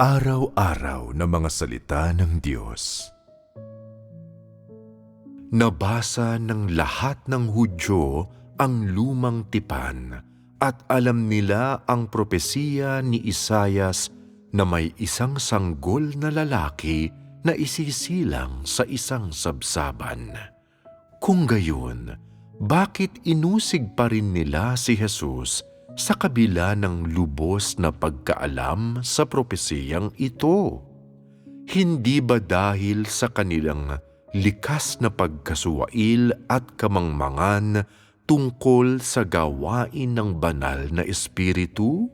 Pang-araw-araw na mga salita ng Diyos. Nabasa ng lahat ng Hudyo ang lumang tipan at alam nila ang propesiya ni Isayas na may isang sanggol na lalaki na isisilang sa isang sabsaban. Kung gayon, bakit inusig pa rin nila si Jesus sa kabila ng lubos na pagkaalam sa propesiyang ito? Hindi ba dahil sa kanilang likas na pagkasuwail at kamangmangan tungkol sa gawain ng banal na espiritu?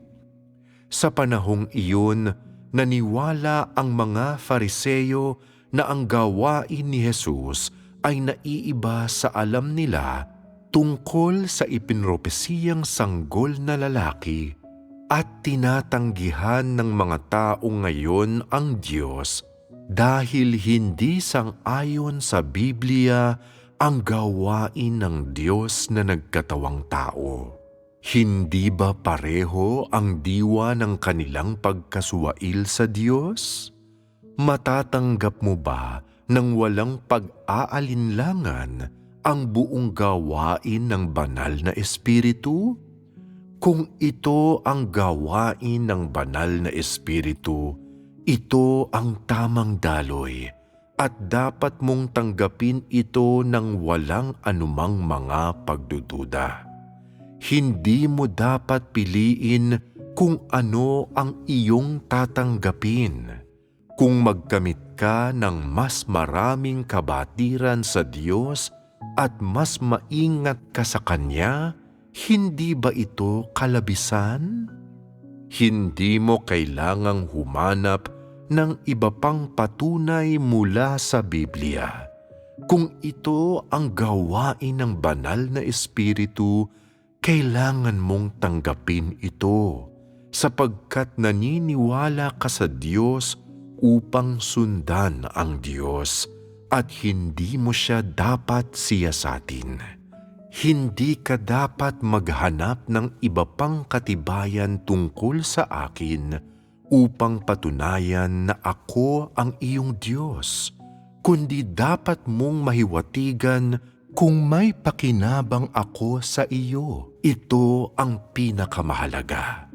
Sa panahong iyon, naniwala ang mga fariseyo na ang gawain ni Jesus ay naiiba sa alam nila tungkol sa ipinropesiyang sanggol na lalaki at tinatanggihan ng mga tao ngayon ang Diyos dahil hindi sang-ayon sa Biblia ang gawain ng Diyos na nagkatawang tao. Hindi ba pareho ang diwa ng kanilang pagkasuwail sa Diyos? Matatanggap mo ba ng walang pag-aalinlangan ang buong gawain ng banal na espiritu? Kung ito ang gawain ng banal na espiritu, ito ang tamang daloy at dapat mong tanggapin ito ng walang anumang mga pagdududa. Hindi mo dapat piliin kung ano ang iyong tatanggapin. Kung magkamit ka ng mas maraming kabatiran sa Diyos at mas maingat ka sa Kanya, hindi ba ito kalabisan? Hindi mo kailangang humanap ng iba pang patunay mula sa Biblia. Kung ito ang gawain ng banal na espiritu, kailangan mong tanggapin ito sapagkat naniniwala ka sa Diyos upang sundan ang Diyos at hindi mo siya dapat siyasatin. Hindi ka dapat maghanap ng iba pang katibayan tungkol sa akin upang patunayan na ako ang iyong Diyos, kundi dapat mong mahiwatigan kung may pakinabang ako sa iyo. Ito ang pinakamahalaga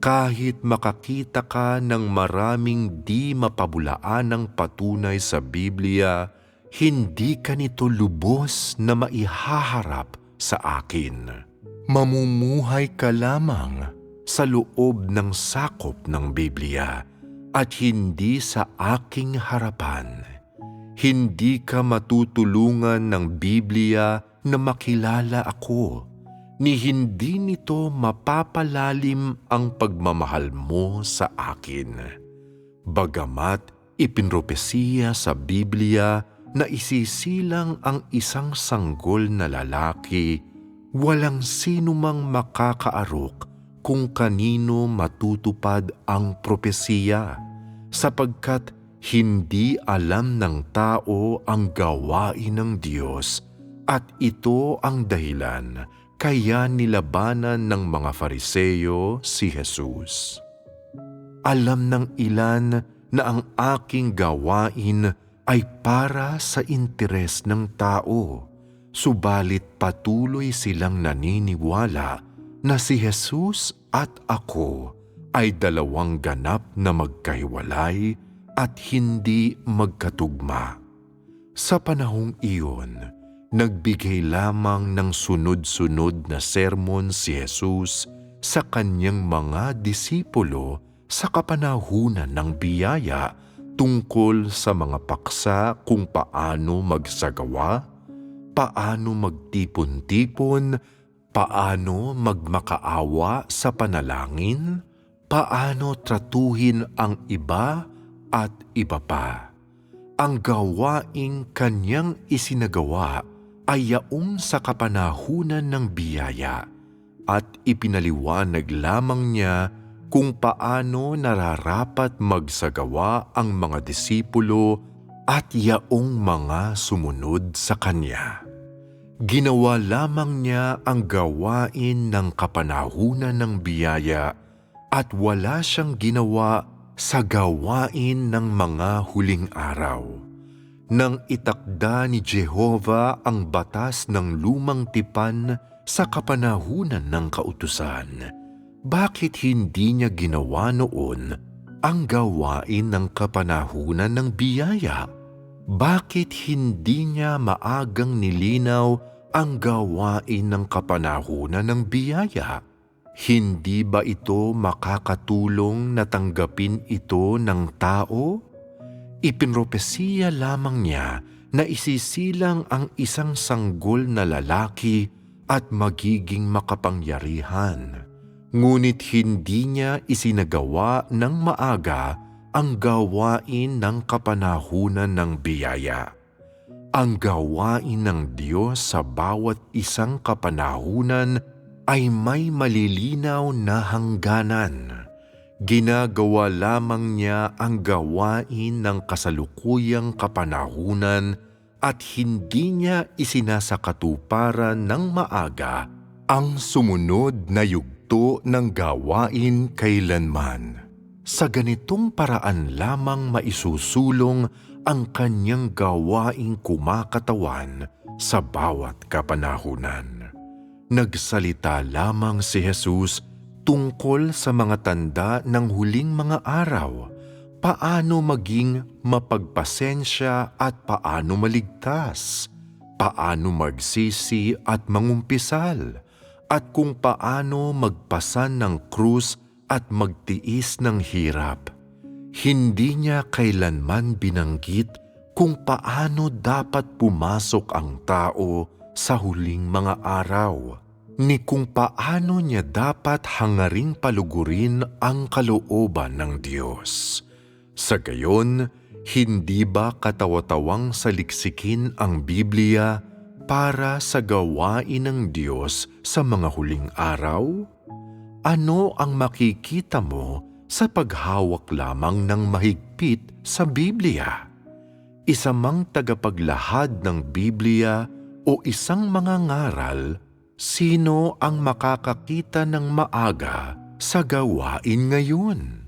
kahit makakita ka ng maraming di mapabulaan ng patunay sa Biblia, hindi ka nito lubos na maihaharap sa akin. Mamumuhay ka lamang sa loob ng sakop ng Biblia at hindi sa aking harapan. Hindi ka matutulungan ng Biblia na makilala ako ni hindi nito mapapalalim ang pagmamahal mo sa akin. Bagamat ipinropesiya sa Biblia na isisilang ang isang sanggol na lalaki, walang sino mang makakaarok kung kanino matutupad ang propesiya, sapagkat hindi alam ng tao ang gawain ng Diyos at ito ang dahilan kaya nilabanan ng mga fariseyo si Jesus. Alam ng ilan na ang aking gawain ay para sa interes ng tao, subalit patuloy silang naniniwala na si Jesus at ako ay dalawang ganap na magkahiwalay at hindi magkatugma. Sa panahong iyon, nagbigay lamang ng sunod-sunod na sermon si Jesus sa kanyang mga disipulo sa kapanahunan ng biyaya tungkol sa mga paksa kung paano magsagawa, paano magtipon-tipon, paano magmakaawa sa panalangin, paano tratuhin ang iba at iba pa. Ang gawaing kanyang isinagawa ay yaong sa kapanahunan ng biyaya at ipinaliwanag lamang niya kung paano nararapat magsagawa ang mga disipulo at yaong mga sumunod sa Kanya. Ginawa lamang niya ang gawain ng kapanahunan ng biyaya at wala siyang ginawa sa gawain ng mga huling araw. Nang itakda ni Jehova ang batas ng lumang tipan sa kapanahunan ng kautusan, bakit hindi niya ginawa noon ang gawain ng kapanahunan ng biyaya? Bakit hindi niya maagang nilinaw ang gawain ng kapanahunan ng biyaya? Hindi ba ito makakatulong na tanggapin ito ng tao? Ipinropesiya lamang niya na isisilang ang isang sanggol na lalaki at magiging makapangyarihan. Ngunit hindi niya isinagawa ng maaga ang gawain ng kapanahunan ng biyaya. Ang gawain ng Diyos sa bawat isang kapanahunan ay may malilinaw na hangganan. Ginagawa lamang niya ang gawain ng kasalukuyang kapanahunan at hindi niya isinasakatuparan ng maaga ang sumunod na yugto ng gawain kailanman. Sa ganitong paraan lamang maisusulong ang kanyang gawaing kumakatawan sa bawat kapanahunan. Nagsalita lamang si Jesus tungkol sa mga tanda ng huling mga araw, paano maging mapagpasensya at paano maligtas, paano magsisi at mangumpisal, at kung paano magpasan ng krus at magtiis ng hirap. Hindi niya kailanman binanggit kung paano dapat pumasok ang tao sa huling mga araw ni kung paano niya dapat hangaring palugurin ang kalooban ng Diyos. Sa gayon, hindi ba katawa-tawang saliksikin ang Biblia para sa gawain ng Diyos sa mga huling araw? Ano ang makikita mo sa paghawak lamang ng mahigpit sa Biblia? Isa mang tagapaglahad ng Biblia o isang mga ngaral Sino ang makakakita ng maaga sa gawain ngayon?